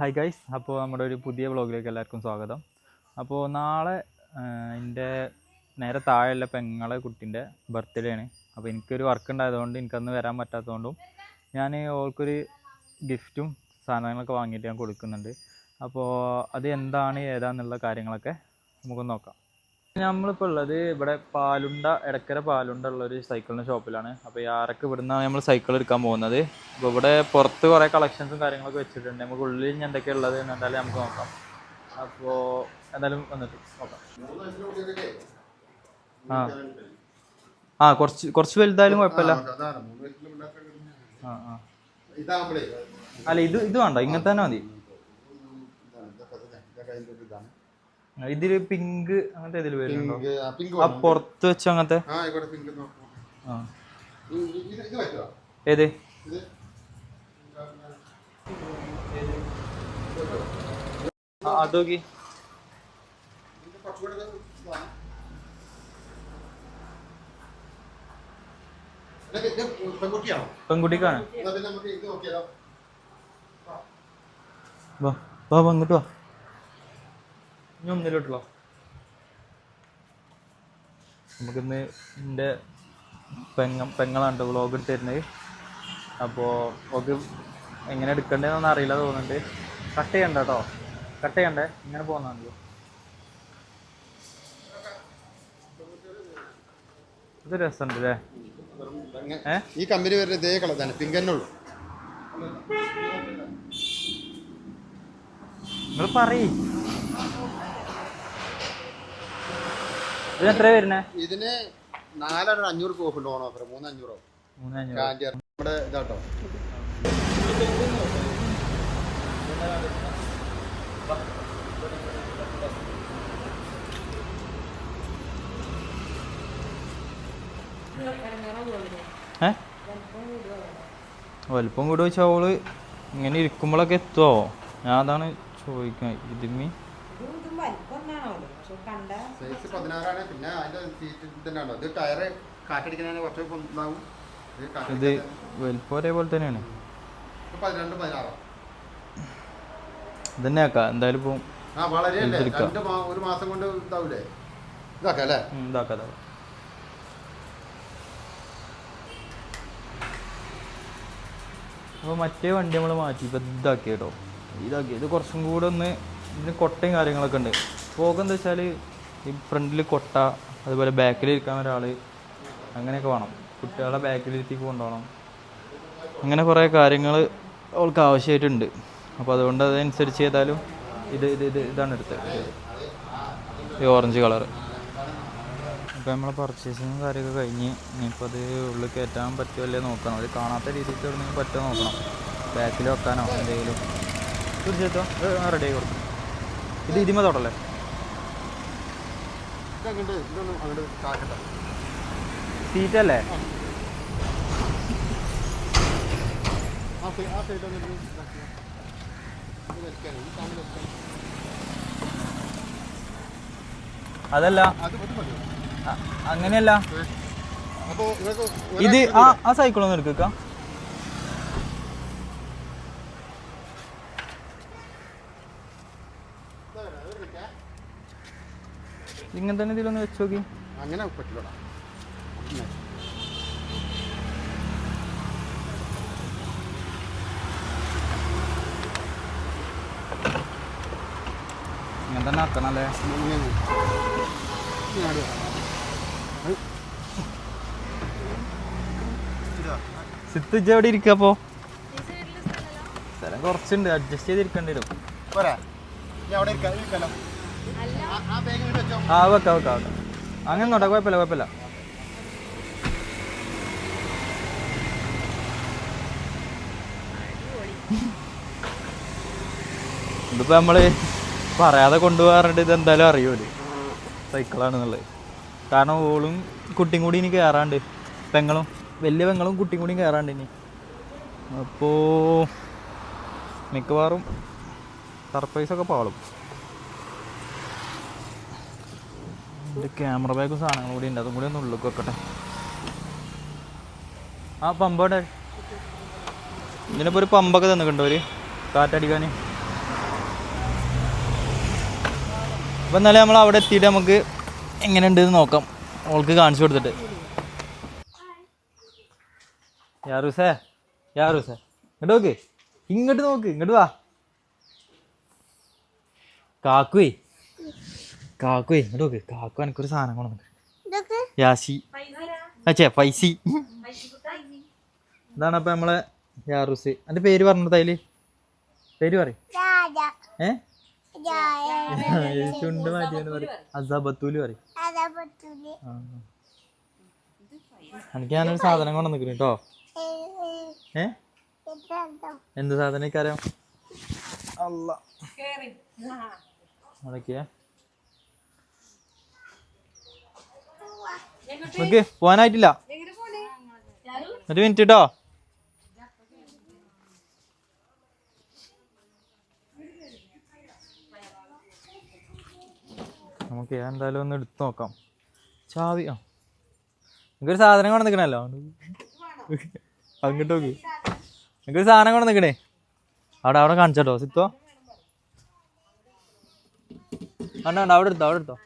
Hi guys അപ്പോൾ നമ്മുടെ ഒരു പുതിയ വ്ളോഗിലേക്ക് എല്ലാവർക്കും സ്വാഗതം. അപ്പോൾ നാളെ എന്റെ നേരെ താഴെയുള്ള പെങ്ങളെ കുട്ടീന്റെ ബർത്ത്ഡേ ആണ് അപ്പോൾ എനിക്കൊരു വർക്ക് ഉണ്ടായതുകൊണ്ട് എനിക്കന്ന് വരാൻ പറ്റാത്തതുകൊണ്ടും ഞാൻ ഓൾക്കൊരു ഗിഫ്റ്റും സാധനങ്ങളൊക്കെ വാങ്ങിയിട്ട് ഞാൻ കൊടുക്കുന്നുണ്ട്. അപ്പോൾ അത് എന്താണ് ഏതാന്നുള്ള കാര്യങ്ങളൊക്കെ നമുക്കൊന്ന് നോക്കാം. നമ്മളിപ്പോൾ ഉള്ളത് ഇവിടെ പാലുണ്ട എടക്കര പാലുണ്ട ഉള്ള ഒരു സൈക്കിളിന്റെ ഷോപ്പിലാണ് അപ്പോൾ ആരൊക്കെ ഇവിടുന്നാണ് നമ്മൾ സൈക്കിൾ എടുക്കാൻ പോകുന്നത് അപ്പോൾ ഇവിടെ പുറത്ത് കുറേ കളക്ഷൻസും കാര്യങ്ങളൊക്കെ വെച്ചിട്ടുണ്ട് നമുക്ക് ഉള്ളിൽ ഇനി എന്തൊക്കെ ഉള്ളത് എന്തായാലും നമുക്ക് നോക്കാം അപ്പോൾ എന്തായാലും വന്നിട്ട് നോക്കാം ആ ആ കുറച്ച് കുറച്ച് വലുതായാലും കുഴപ്പമില്ല ആ അല്ല ഇത് ഇത് വേണ്ട ഇങ്ങനെ തന്നെ മതി ഇതിൽ പിങ്ക് അങ്ങനത്തെ ഇതിൽ വരുന്നുണ്ടോ? ആ പുറത്ത് വെച്ച അങ്ങനത്തെ? ഏത്? അതോക്കി പെൺകുട്ടിക്കാണ്. വാ വാ വാ വാ. ഇനി ഒന്നിലോട്ടുള്ള? നമുക്കിന്ന് എന്റെ പെങ്ങ പെങ്ങളാണ് വ്ളോഗ് എടുത്ത് തരുന്നത് അപ്പോൾ ഓക്ക് എങ്ങനെ എടുക്കേണ്ടതെന്നൊന്നും അറിയില്ല തോന്നുന്നുണ്ട്. കട്ട് ചെയ്യണ്ട കേട്ടോ കട്ട് ചെയ്യണ്ടേ? ഇങ്ങനെ പോകുന്നതാണല്ലോ. ഇത് രസമുണ്ട് അല്ലേ ഈ കമ്പനി വരുന്ന ഇതേ കളർ തന്നെ. പിങ്ക് തന്നെ ഉള്ളു. നിങ്ങൾ പറയ്. എത്ര ഇതിന് നാലാണ് അഞ്ഞൂറ് രൂപ ഓഫ് ലോൺ ഓഫർ മൂന്നഞ്ഞൂറ് നമ്മുടെ ഇതാട്ടോ. വലിപ്പം കൂടി വെച്ചാൽ അവൾ ഇങ്ങനെ ഇരിക്കുമ്പോഴൊക്കെ എത്തുമോ ഞാൻ അതാണ് ചോദിക്കുന്നത് ഇതിമ്മി സൈസ് പതിനാറാണ്. പിന്നെ അതിന്റെ സീറ്റ് തന്നെ ഉണ്ടോ ഇത് ടയറ് കാറ്റടിക്കുന്നതിന് കുറച്ച് ഇതാവും ഇത് വലിപ്പം ഒരേപോലെ തന്നെയാണ്. പതിനെട്ട് പതിനാറോ? ഇതന്നെ ആക്കാം. എന്തായാലും ഇപ്പം ആ വളരെ അല്ലേ രണ്ട് ഒരു മാസം കൊണ്ട് ഇതാവൂലേ? ഇതാക്കാം അല്ലേ? ഇതാക്കാം ഇതാക്കാം. അപ്പോൾ മറ്റേ വണ്ടി നമ്മൾ മാറ്റി. ഇപ്പം ഇതാക്കി കേട്ടോ ഇതാക്കി. ഇത് കുറച്ചും കൂടെ ഒന്ന് ഇതിന് കൊട്ടയും കാര്യങ്ങളൊക്കെ ഉണ്ട്. പോകം എന്താ വെച്ചാൽ ഈ ഫ്രണ്ടിൽ കൊട്ട അതുപോലെ ബാക്കിൽ ഇരിക്കാൻ ഒരാൾ അങ്ങനെയൊക്കെ വേണം. കുട്ടികളെ ബാക്കിലിരുത്തി കൊണ്ടുപോകണം അങ്ങനെ കുറേ കാര്യങ്ങൾ അവൾക്ക് ആവശ്യമായിട്ടുണ്ട് അപ്പോൾ അതുകൊണ്ട് അതനുസരിച്ച് ചെയ്താലും ഇത് ഇത് ഇത് ഇതാണ് എടുത്തത്. ഈ ഓറഞ്ച് കളർ അപ്പോൾ നമ്മളെ പർച്ചേസിങ് കാര്യമൊക്കെ കഴിഞ്ഞ് ഇനിയിപ്പോൾ അത് ഉള്ളിൽ കയറ്റാൻ പറ്റുമോ അല്ലേ നോക്കണം. അത് കാണാത്ത രീതിക്ക് എവിടെയെങ്കിലും പറ്റുമോ നോക്കണം. ബാക്കിൽ വെക്കാനോ എന്തെങ്കിലും. തീർച്ചയായിട്ടും റെഡി ആയി കൊടുക്കും. ഇത് ഇതിമ തൊടല്ലേ? അങ്ങോട്ട് ഇതൊന്നും അങ്ങോട്ട് കാക്കട്ടെ. സീറ്റല്ലേ? ആ. ആ സൈഡ്? അതല്ല. അത് അത് അങ്ങനെയല്ല. ഇത് ആ സൈക്കിളൊന്നും ആ സൈക്കിൾ ഒന്ന് എടുക്കുക ഇതാ വേണം, അത് എടുക്കാം. ഇങ്ങനെ തന്നെ ഇതിലൊന്ന് വെച്ച് നോക്കി അങ്ങനെ പറ്റില്ലടാ ഇങ്ങനെ. തന്നെ ആക്കണം അല്ലേ ഇങ്ങനെ. ഇങ്ങനെ ആടുക. അത്. ഇതാ. സിത്ത് ഇജ്ജ് എവിടെ ഇരിക്കുക അപ്പോൾ സ്ഥലം കുറച്ചുണ്ട് അഡ്ജസ്റ്റ് ചെയ്തിരിക്കേണ്ടി വരും പോരാ അവിടെ ഇരിക്കാം ഇരിക്കാലോ ആ- വെക്കാം വെക്കാം വെക്കാം. അങ്ങനെ നോട്ടെ കുഴപ്പമില്ല കുഴപ്പമില്ല. ഇതിപ്പോ നമ്മൾ പറയാതെ കൊണ്ടുപോകാറുണ്ട് ഇത് എന്തായാലും അറിയൂൽ. സൈക്കിളാണെന്നുള്ളത്. കാരണം ഓളും കുട്ടിയും കൂടി ഇനി കയറാണ്ട് പെങ്ങളും വലിയ പെങ്ങളും കുട്ടിയും കൂടിയും കയറാണ്ട് ഇനി. അപ്പോൾ മിക്കവാറും സർപ്രൈസൊക്കെ പാളും. എന്റെ ക്യാമറ ബാഗും സാധനങ്ങളും കൂടി ഉണ്ട്. അതും കൂടി ഒന്ന് ഉള്ളിലേക്ക് വെക്കട്ടെ. ആ പമ്പോടെ ഇതിനിപ്പോൾ ഒരു പമ്പൊക്കെ തന്നിട്ടുണ്ട് ഒരു കാറ്റടിക്കാൻ അപ്പോൾ എന്നാലും നമ്മൾ അവിടെ എത്തിയിട്ട് നമുക്ക് എങ്ങനെയുണ്ട് എന്ന് നോക്കാം. ഓൾക്ക് കാണിച്ചു കൊടുത്തിട്ട്. യാറൂസേ യാറൂസേ. ഇങ്ങോട്ട് നോക്ക്. ഇങ്ങോട്ട് നോക്ക്. ഇങ്ങോട്ട് വാ. കാക്കുവേ. കാക്കുവേ ഇങ്ങോട്ട് നോക്ക് കാക്കു എനിക്കൊരു സാധനം കൊണ്ടുവന്നു യാസി. അച്ഛേ പൈസി. ഇതാണ് അപ്പൊ നമ്മളെ യാറൂസ്. എന്റെ പേര് പറഞ്ഞത് അതിൽ. പേര് പറയും. ഏ? ചുണ്ട് മാറ്റിയാണ് പറയും. അസബത്തൂൽ പറയും. ആ. എനിക്ക് ഞാനൊരു സാധനം കൊണ്ടു നിൽക്കുന്നു കേട്ടോ. ഏ? എന്ത് സാധനം അറിയാം അല്ല അതൊക്കെയാ. നോക്ക് പോവാനായിട്ടില്ല. ഒരു മിനിറ്റ് കേട്ടോ നമുക്ക് എന്തായാലും ഒന്ന് എടുത്തു നോക്കാം. ചാവി ആ. നിങ്ങൾക്കൊരു സാധനം കൊണ്ട് നിൽക്കണല്ലോ അങ്ങോട്ട് നോക്കി. നിങ്ങൾക്കൊരു സാധനം കൊണ്ട് നിൽക്കണേ അവിടെ അവിടെ കാണിച്ചോ സിത്തോ. അവിടെ എടുത്തോ അവിടെ എടുത്തോ.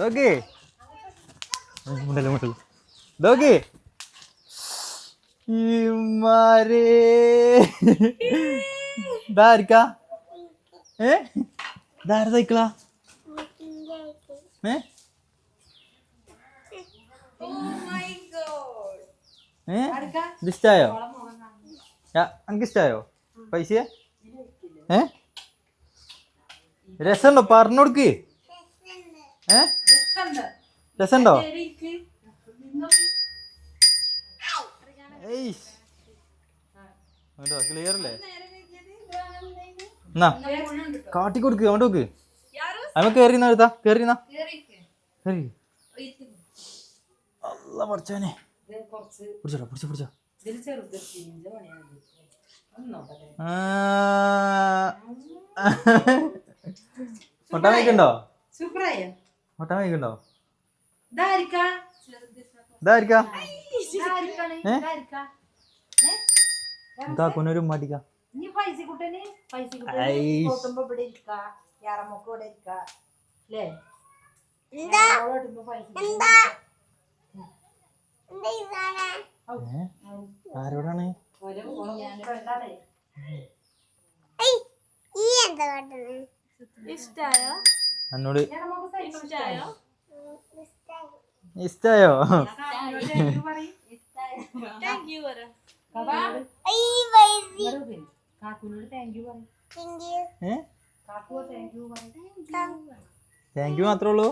നോക്കി മുണ്ടല്ലോ മുണ്ടല്ലോ നോക്കി ഇമാരേ ഇതായിരിക്കാ ഏ ഇതാര സൈക്കിളാ ഏ ഏ ഇത് എനിക്ക് ഇഷ്ടായോ പൈസ ഏ രസമുണ്ടോ പറഞ്ഞു കൊടുക്ക് ഏ രസമുണ്ടോ. ക്ലിയർ അല്ലേ? എന്നാ? കാട്ടി. കൊടുക്ക് അങ്ങോട്ട് നോക്ക് അമ്മ കേറി എടുത്താ. കേറി അല്ല പഠിച്ചാനെ പിടിച്ചോടാ പിടിച്ചോ പിടിച്ചോ. വയ്ക്കണ്ടോ സൂപ്പറായോ? മുട്ടാൻ കഴിക്കണ്ടോ? മടിക്ക ഏ? ആരോടാണ്. ഇഷ്ടായോ? എന്നോട് ഇഷ്ടായോ? താങ്ക് യു മാത്രമേ ഉള്ളൂ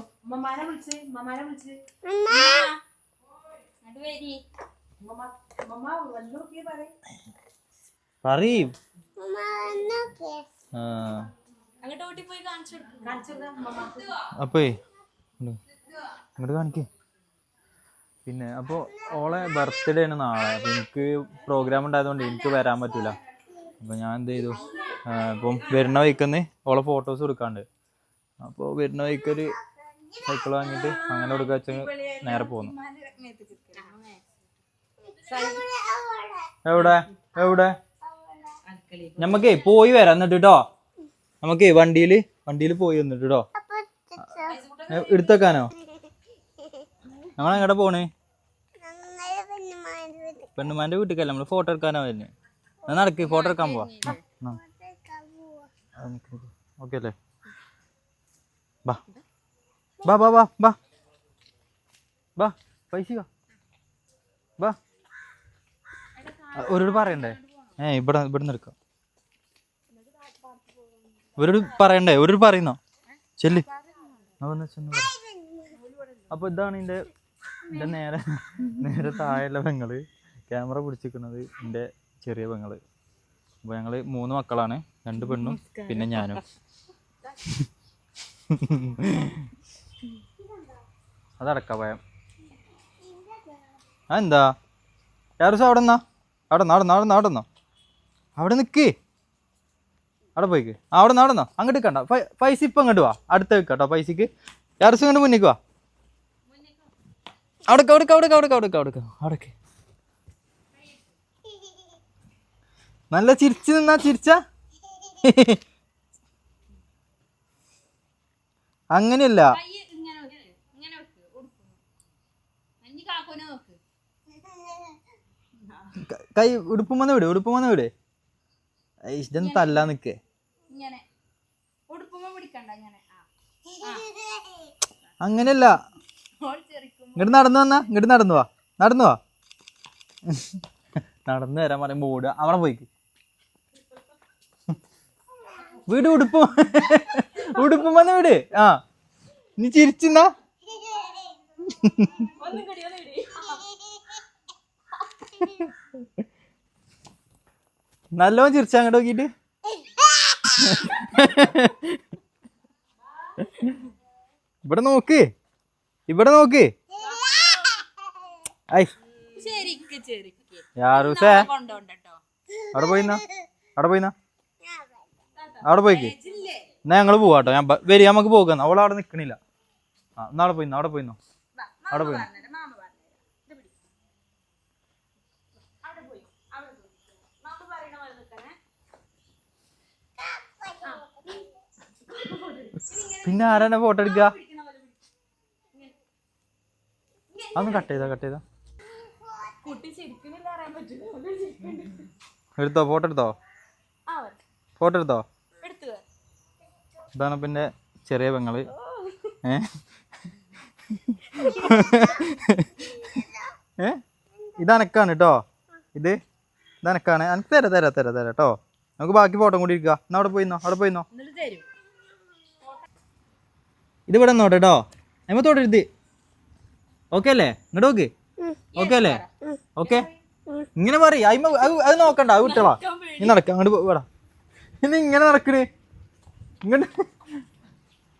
പറയും. ആ. അങ്ങോട്ട് ഓടി പോയി കാണിച്ചു അപ്പേ അങ്ങോട്ട് കാണിക്കേ. പിന്നെ അപ്പോൾ ഓളെ ബർത്ത്ഡേ ആണ് നാളെ. അപ്പോൾ എനിക്ക് പ്രോഗ്രാം ഉണ്ടായതുകൊണ്ട് എനിക്ക് വരാൻ പറ്റൂല. അപ്പോൾ ഞാൻ എന്ത് ചെയ്തു? ഇപ്പം വരുന്ന വഴിക്കുന്ന് ഓളെ ഫോട്ടോസ് കൊടുക്കാണ്ട് അപ്പോൾ വരുന്ന വഴിക്കൊരു സൈക്കിൾ വാങ്ങിയിട്ട് അങ്ങനെ കൊടുക്കുക വെച്ചാൽ നേരെ പോന്നു. എവിടെ? എവിടെ? നമുക്കേ പോയി വരാം എന്നിട്ട് കേട്ടോ നമുക്കേ വണ്ടിയിൽ വണ്ടിയിൽ പോയി വന്നിട്ട് കേട്ടോ എടുത്തേക്കാനോ? നമ്മൾ എങ്ങടെ പോണേ? പെണ്ണുമാന്റെ വീട്ടിലേക്കല്ല നമ്മൾ ഫോട്ടോ എടുക്കാനോ വരുന്നത് എന്നാ നടക്ക് ഫോട്ടോ എടുക്കാൻ പോവാ. ഓക്കെ അല്ലേ? ബാ. ബാ ബാ ബാ ബാ. ബാ പൈസ ബാ. ഒരു പറയണ്ടേ? ഏ ഇവിടെ ഇവിടെ നിന്ന് എടുക്കാം പറയണ്ടേ? ഒരു പറയുന്നോ? ചെല്ല്. ആ വന്ന് ചെന്ന് അപ്പൊ ഇതാണ് എന്റെ എന്റെ നേരെ നേരെ താഴെയുള്ള പെങ്ങൾ. ക്യാമറ പിടിച്ചിരിക്കുന്നത് എന്റെ ചെറിയ പെങ്ങൾ. അപ്പോൾ ഞങ്ങൾ മൂന്ന് മക്കളാണ്. രണ്ട് പെണ്ണും പിന്നെ ഞാനും. അതടക്ക ഭയം അതെന്താ? യാറുസ് അവിടെ നിന്നാ അവിടെ നടന്നോ അവിടെ നിന്ന് അവിടെ നിന്ന് അവിടെ പോയിക്ക്. അവിടെ നിന്ന് അവിടെ നിന്നോ അങ്ങോട്ട് കണ്ട? പൈസ ഇപ്പം അങ്ങോട്ട് വാ. അടുത്ത വെക്കാട്ടോ പൈസക്ക് ഇറച്ചി ഇങ്ങോട്ട് മുന്നിക്ക് വാ. അവിടേക്ക് അവിടേക്ക് അവിടേക്ക് അവിടേക്ക് അവിടേക്ക് അവിടേക്ക്. അവിടേക്ക്. നല്ല ചിരിച്ചു നിന്നാ ചിരിച്ച? അങ്ങനെയല്ല. കൈ ഉടുപ്പുമെന്ന് വിട് ഉടുപ്പുമെന്ന് വിട്. ഇഷ്ടം തല്ലാ നിക്കേ. ഇങ്ങനെ. പിടിക്കണ്ട അങ്ങനെയല്ല. ഇങ്ങോട്ട് നടന്നു വന്നാ ഇങ്ങോട്ട് നടന്നു വാ. നടന്നു വാ. നടന്നു വരാൻ പറയുമ്പോ ഓടുക. അവിടെ പോയിക്ക്. വീട് ഉടുപ്പ് ഉടുപ്പും വന്ന വീട്. ആ. നീ ചിരിച്ചിന്നാ? ഒന്നും കൂടി ഒന്നും കൂടി നല്ലോണം ചിരിച്ച അങ്ങോട്ട് നോക്കിട്ട് ഇവിടെ നോക്ക്. ഇവിടെ നോക്ക്. ഐ. യാറൂസേ. അവിടെ പോയിന്നാ? അവിടെ പോയിന്നാ? അവിടെ പോയിക്ക്. എന്നാ ഞങ്ങൾ പോവാട്ടോ. ഞാൻ വരിക വരി നമുക്ക് പോകാം. അവളവിടെ അവിടെ നിക്കണില്ല. ആ എന്നാ അവിടെ പോയിന്നോ? അവിടെ പോയിന്നോ? അവിടെ പോയിന്നോ മാമ പറഞ്ഞുതരാം ഇത് പിടി അവിടെ പോയി അവിടെ പോയി മാമ പറയണ പോലെ നിൽക്കണേ പിന്നെ ആരാണ് ഫോട്ടോ എടുക്കുക. അതൊന്ന് കട്ട് ചെയ്താ കട്ട് ചെയ്താ എടുത്തോ ഫോട്ടോ എടുത്തോ? ഫോട്ടോ എടുത്തോ? ഇതാണ് പിന്നെ ചെറിയ പെങ്ങൾ. ഏ? ഏ? ഇത് അനക്കാണ് കേട്ടോ ഇത്? ഇതാണ് എനിക്ക് അനക്ക് തരാം തരാം തരാം തരാം കേട്ടോ നമുക്ക് ബാക്കി ഫോട്ടോ കൂടി ഇരിക്കുക എന്നാ അവിടെ പോയിന്നോ? അവിടെ പോയിന്നോ? തരും. ഇത് ഇവിടെ നോട്ടെ കേട്ടോ നമ്മ തൊടരുത് ഓക്കെ അല്ലേ? ഇങ്ങോട്ട് നോക്ക്. ഓക്കെ അല്ലേ? ഓക്കെ ഇങ്ങനെ പറയും. അയിമ അത് നോക്കണ്ട അത് വിട്ടോളാ. നീ നടക്ക അങ്ങോട്ട് പോടാ ഇന്ന് ഇങ്ങനെ നടക്കണ്. ഇങ്ങോട്ട്.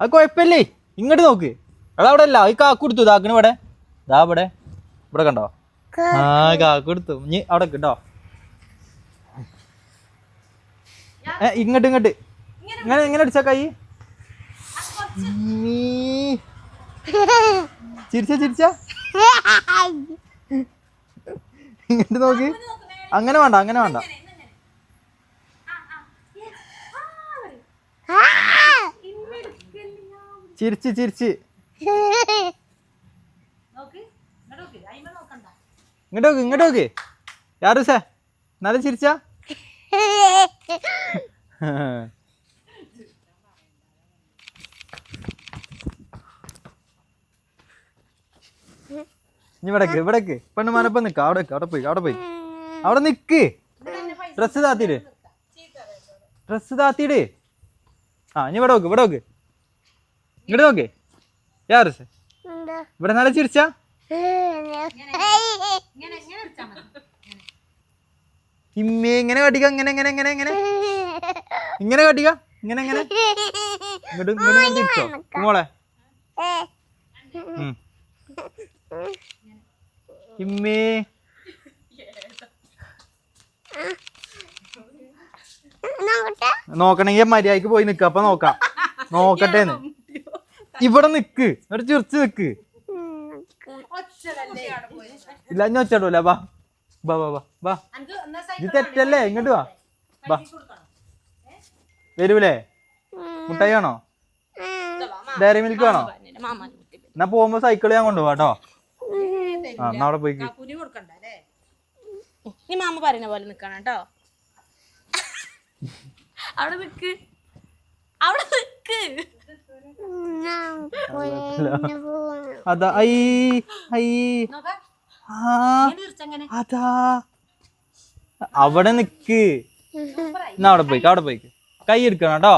അത് കുഴപ്പമില്ലേ? ഇങ്ങോട്ട് നോക്ക്. എടാ അവിടെ അല്ല. ഈ കാക്ക് കൊടുത്തു ഇതാക്കണ ഇവിടെ. ഇതാ ഇവിടെ. ഇവിടെ കണ്ടോ? ആ കാക്ക്. കൊടുത്തു ഇനി അവിടെ കേട്ടോ ഇങ്ങോട്ട് ഇങ്ങോട്ട്. ഇങ്ങനെ ഇങ്ങനെ അടിച്ചാ കൈ. ചിരിച്ച ചിരിച്ച. ഇങ്ങോട്ട് നോക്കി. അങ്ങനെ വേണ്ട അങ്ങനെ വേണ്ട. ചിരിച്ച് ചിരിച്ച്. നോക്ക് ഇങ്ങോട്ട് നോക്ക് ഇങ്ങോട്ട് നോക്ക്. യാറുസേ നല്ല ചിരിച്ച. ഇനി ഇവിടേക്ക് ഇവിടേക്ക്. പെണ്ണുമാനപ്പം നിക്ക. അവിടെ അവിടെ പോയി അവിടെ പോയി. അവിടെ നിൽക്ക് ഡ്രസ്സ് താത്തിട് ഡ്രസ്സ് താത്തിട് ആ ഇനി ഇവിടെ നോക്ക് ഇവിടെ നോക്ക്. ഇങ്ങോട്ട് നോക്ക്. യാറുസേ ഇവിടെ നല്ല ചിരിച്ചാ? ഇമ്മേ ഇങ്ങനെ കാട്ടിക്ക ഇങ്ങനെ ഇങ്ങനെ ഇങ്ങനെ ഇങ്ങനെ. ഇങ്ങനെ കാട്ടിക്ക ഇങ്ങനെ ഇങ്ങനെ. ഇങ്ങോട്ട് ഇങ്ങോട്ട് തിരിച്ചോ? മോളെ. ഇമ്മേ. നോക്കണെങ്കിൽ മര്യാദയ്ക്ക് പോയി നിക്ക അപ്പൊ നോക്കാം. നോക്കട്ടെ ഇവിടെ നിക്ക് ഒരു ചുരിച്ച് നിക്ക്. ഇല്ല ഞാൻ ഒച്ചടൂല ബാ ബാ ബാ ബാ ബാ ഇത് തെറ്റല്ലേ? ഇങ്ങോട്ട് വാ. വാ. വരൂലേ? മുട്ടായി വേണോ? ഡയറി മിൽക്ക് വേണോ? എന്നാ പോകുമ്പോ സൈക്കിൾ ഞാൻ കൊണ്ടുപോവാ കേട്ടോ ആ എന്നാ അവിടെ പോയി മാമ പറയുന്ന പോലെ നിക്കണം കേട്ടോ. അവിടെ നിക്ക്. അവിടെ നിക്ക്. അതാ ഐ ഐ. അതാ. അവിടെ നിക്ക്. എന്നാ അവിടെ പോയിക്ക് അവിടെ പോയിക്ക്. കൈ എടുക്കണം കേട്ടോ.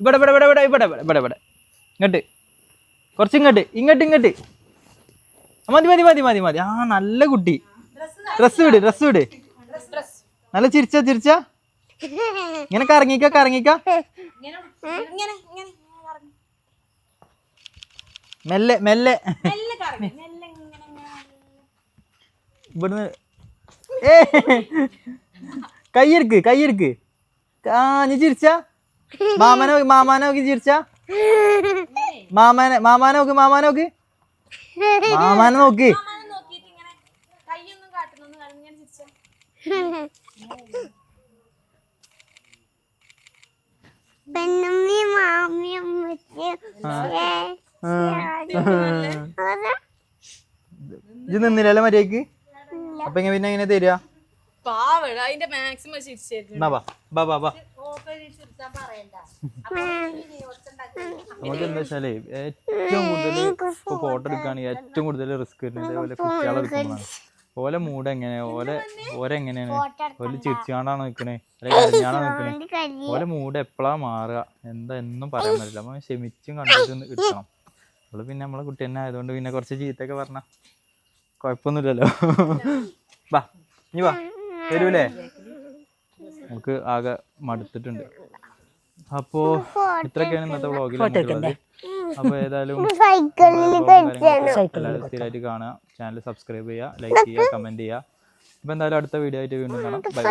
ഇവിടെ ഇവിടെ ഇവിടെ ഇവിടെ ഇവിടെ ഇവിടെ ഇവിടെ. ഇങ്ങോട്ട്. കുറച്ച് ഇങ്ങോട്ട് ഇങ്ങോട്ട് ഇങ്ങോട്ട്. മതി മതി മതി മതി മതി. ആ നല്ല കുട്ടി. ഡ്രസ് വിട് ഡ്രസ് വിട് നല്ല ചിരിച്ച ചിരിച്ച. ഇങ്ങനെ കറങ്ങിക്ക കറങ്ങിക്ക മെല്ലെ മെല്ലെ. ഇവിടുന്ന്. ഏ കയ്യെടുക്ക് കയ്യെടുക്ക് ആ നീ ചിരിച്ച. മാമാനോ മാമാനോക്ക് നോക്കി ചിരിച്ച. മാമാനെ മാമാനെ നോക്ക്. മാമാനെ നോക്കി. ഇത് നിന്നില്ലല്ലോ മര്യാദയ്ക്ക്? അപ്പൊ ഇങ്ങനെ പിന്നെ എങ്ങനെ തരിക? മാക്സിമം നമുക്ക് എന്താ വെച്ചാലേ ഏറ്റവും കൂടുതൽ ഇപ്പൊ ഫോട്ടോ എടുക്കുകയാണെങ്കിൽ ഏറ്റവും കൂടുതൽ റിസ്ക് വരുന്നത് ഇതേപോലെ കുട്ടികളെ ഓലെ മൂഡ് എങ്ങനെയാ ഓലെ ഓരെങ്ങനെയാണ്? ഓൽ ചിരിച്ചാണ്ടാണ് നിക്കണേ? അല്ലെങ്കിൽ കരഞ്ഞാണോ നിക്കണേ? ഓലെ മൂഡ് എപ്പോഴാ മാറുക? എന്താ എന്നും പറയാൻ പറ്റില്ല. അപ്പൊ ക്ഷമിച്ചും കണ്ടിട്ട് കിട്ടണം. അവൾ പിന്നെ നമ്മളെ കുട്ടി തന്നെ ആയതുകൊണ്ട് പിന്നെ കുറച്ച് ചീത്തൊക്കെ പറഞ്ഞ കുഴപ്പമൊന്നുമില്ലല്ലോ. വാ നീ വാ. വരൂലേ? നമുക്ക് ആകെ മടുത്തിട്ടുണ്ട്. അപ്പോ ഇത്രയൊക്കെയാണ് ഇന്നത്തെ വ്ളോഗിൽ അപ്പൊ ഏതായാലും സ്ഥിരമായിട്ട് കാണുക. ചാനൽ സബ്സ്ക്രൈബ് ചെയ്യുക ലൈക്ക് ചെയ്യുക കമന്റ് ചെയ്യുക. അപ്പൊ എന്തായാലും അടുത്ത വീഡിയോ ആയിട്ട് വീണ്ടും കാണാം. ബൈ